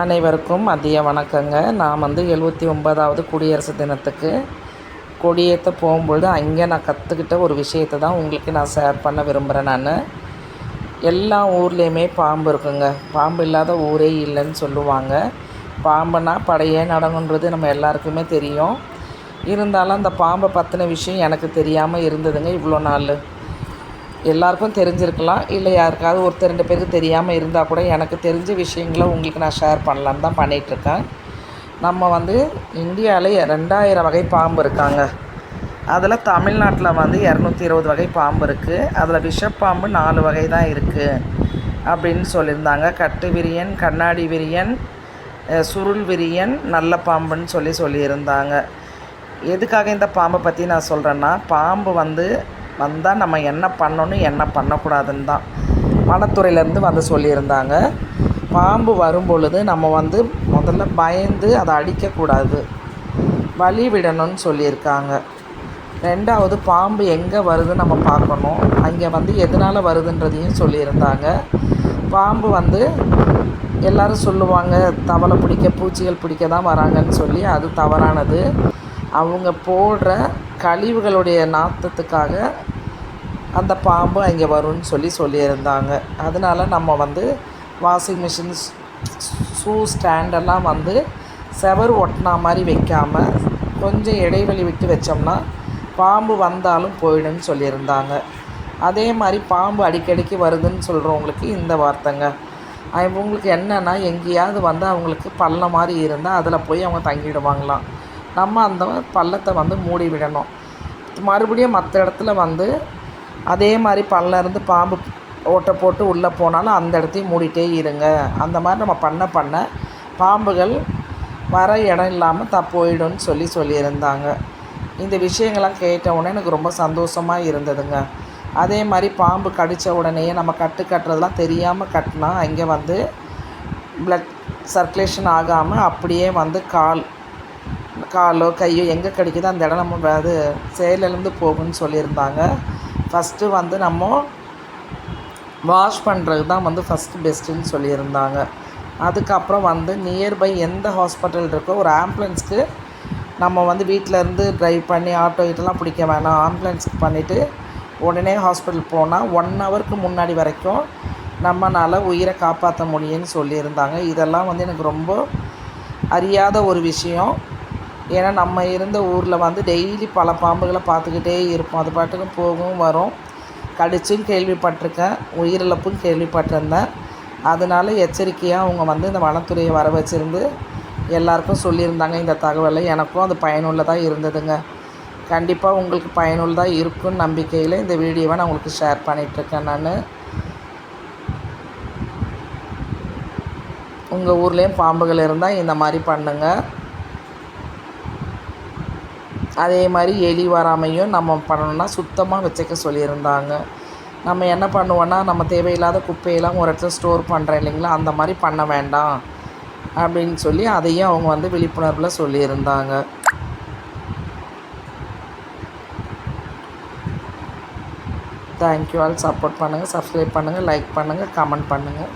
அனைவருக்கும் மதிய வணக்கங்க. நான் வந்து எழுபத்தி ஒன்பதாவது குடியரசு தினத்துக்கு கொடியேற்ற போகும்பொழுது அங்கே நான் கற்றுக்கிட்ட ஒரு விஷயத்தை தான் உங்களுக்கு நான் ஷேர் பண்ண விரும்புகிறேன் நான். எல்லா ஊர்லேயுமே பாம்பு இருக்குங்க. பாம்பு இல்லாத ஊரே இல்லைன்னு சொல்லுவாங்க. பாம்புனா படையே நடங்குன்றது நம்ம எல்லாருக்குமே தெரியும். இருந்தாலும் அந்த பாம்பை பற்றின விஷயம் எனக்கு தெரியாமல் இருந்ததுங்க இவ்வளோ நாள். எல்லாருக்கும் தெரிஞ்சிருக்கலாம். இல்லை யாருக்காவது ஒருத்தர் ரெண்டு பேருக்கு தெரியாமல் இருந்தால் கூட எனக்கு தெரிஞ்ச விஷயங்களை உங்களுக்கு நான் ஷேர் பண்ணலான்னு தான் பண்ணிகிட்ருக்கேன் நம்ம வந்து இந்தியாவில் ரெண்டாயிரம் வகை பாம்பு இருக்காங்க. அதில் தமிழ்நாட்டில் வந்து இரநூத்தி இருபது வகை பாம்பு இருக்குது அதில் விஷப்பாம்பு நாலு வகை தான் இருக்குது அப்படின்னு சொல்லியிருந்தாங்க. கட்டு விரியன் கண்ணாடி விரியன் சுருள் விரியன் நல்ல பாம்புன்னு சொல்லி சொல்லியிருந்தாங்க. எதுக்காக இந்த பாம்பை பற்றி நான் சொல்கிறேன்னா பாம்பு வந்து வந்தால் நம்ம என்ன பண்ணணும் என்ன பண்ணக்கூடாதுன்னு தான் வனத்துறையிலேருந்து வந்து சொல்லியிருந்தாங்க. பாம்பு வரும் பொழுது நம்ம வந்து முதல்ல பயந்து அதை அடிக்கக்கூடாது. வழி விடணும்னு சொல்லியிருக்காங்க. ரெண்டாவது பாம்பு எங்கே வருதுன்னு நம்ம பார்க்கணும். அங்கே வந்து எதனால் வருதுன்றதையும் சொல்லியிருந்தாங்க. பாம்பு வந்து எல்லாரும் சொல்லுவாங்க தவளை பிடிக்க பூச்சிகள் பிடிக்க தான் வராங்கன்னு சொல்லி அது தவறானது. அவங்க போடுற கழிவுகளுடைய நாத்தத்துக்காக அந்த பாம்பு அங்கே வரும்னு சொல்லி சொல்லியிருந்தாங்க. அதனால நம்ம வந்து வாஷிங் மிஷின் ஷூ ஸ்டாண்டெல்லாம் வந்து செவர் ஒட்டினா மாதிரி வைக்காமல் கொஞ்சம் இடைவெளி விட்டு வச்சோம்னா பாம்பு வந்தாலும் போயிடும்னு சொல்லியிருந்தாங்க. அதே மாதிரி பாம்பு அடிக்கடிக்கு வருதுன்னு சொல்கிறவங்களுக்கு இந்த வார்த்தைங்க. அவங்களுக்கு என்னென்னா எங்கேயாவது வந்து அவங்களுக்கு பள்ளம் மாதிரி இருந்தால் அதில் போய் அவங்க தங்கிடுவாங்களாம். நம்ம அந்த பள்ளத்தை வந்து மூடி விடணும். மறுபடியும் மற்ற இடத்துல வந்து அதே மாதிரி பள்ளம் பாம்பு ஓட்டை போட்டு உள்ளே போனாலும் அந்த இடத்தையும் மூடிட்டே இருங்க. அந்த மாதிரி நம்ம பண்ண பண்ண பாம்புகள் வர இடம் இல்லாமல் த போயிடும்னு சொல்லி சொல்லியிருந்தாங்க. இந்த விஷயங்கள்லாம் கேட்ட உடனே எனக்கு ரொம்ப சந்தோஷமாக இருந்ததுங்க. அதே மாதிரி பாம்பு கடித்த உடனேயே நம்ம கட்டு கட்டுறதெல்லாம் தெரியாமல் கட்டினா அங்கே வந்து ப்ளட் சர்க்குலேஷன் ஆகாமல் அப்படியே வந்து கால் காலோ கையோ எங்கே கடிக்குதோ அந்த இடம் நம்ம அது செயலிழந்து போகும்னு சொல்லியிருந்தாங்க. ஃபஸ்ட்டு வந்து நம்ம வாஷ் பண்ணுறது தான் வந்து ஃபஸ்ட்டு பெஸ்ட்டுன்னு சொல்லியிருந்தாங்க. அதுக்கப்புறம் வந்து நியர்பை எந்த ஹாஸ்பிட்டல் இருக்கோ ஒரு ஆம்புலன்ஸ்க்கு நம்ம வந்து வீட்டிலேருந்து ட்ரைவ் பண்ணி ஆட்டோ இதெல்லாம் பிடிக்க வேணாம். ஆம்புலன்ஸ்க்கு பண்ணிவிட்டு உடனே ஹாஸ்பிட்டல் போனால் ஒன் ஹவருக்கு முன்னாடி வரைக்கும் நம்மளால் உயிரை காப்பாற்ற முடியும்னு சொல்லியிருந்தாங்க. இதெல்லாம் வந்து எனக்கு ரொம்ப அறியாத ஒரு விஷயம். ஏன்னா நம்ம இருந்த ஊரில் வந்து டெய்லி பல பாம்புகளை பார்த்துக்கிட்டே இருப்போம். அது பாட்டுக்கு போகும் வரும். கடிச்சும் கேள்விப்பட்டிருக்கேன். உயிரிழப்பும் கேள்விப்பட்டிருந்தேன். அதனால எச்சரிக்கையாக அவங்க வந்து இந்த வனத்துறையை வர வச்சுருந்து எல்லாருக்கும் சொல்லியிருந்தாங்க. இந்த தகவலை எனக்கும் அது பயனுள்ளதாக இருந்ததுங்க. கண்டிப்பாக உங்களுக்கு பயனுள்ளதாக இருக்குன்னு நம்பிக்கையில் இந்த வீடியோவை நான் உங்களுக்கு ஷேர் பண்ணிகிட்ருக்கேன் நான். உங்கள் ஊர்லேயும் பாம்புகள் இருந்தால் இந்த மாதிரி பண்ணுங்கள் அதே மாதிரி எலி வராமையும் நம்ம பண்ணணும்னா சுத்தமாக வச்சுக்க சொல்லியிருந்தாங்க. நம்ம என்ன பண்ணுவோன்னா நம்ம தேவையில்லாத குப்பையெல்லாம் ஒரு இடத்துல ஸ்டோர் பண்ணுறேன் இல்லைங்களா? அந்த மாதிரி பண்ண வேண்டாம் அப்படின்னு சொல்லி அதையும் அவங்க வந்து விழிப்புணர்வில் சொல்லியிருந்தாங்க. தேங்க்யூ ஆல் சப்போர்ட் பண்ணுங்கள் சப்ஸ்கிரைப் பண்ணுங்கள் லைக் பண்ணுங்கள் கமெண்ட் பண்ணுங்கள்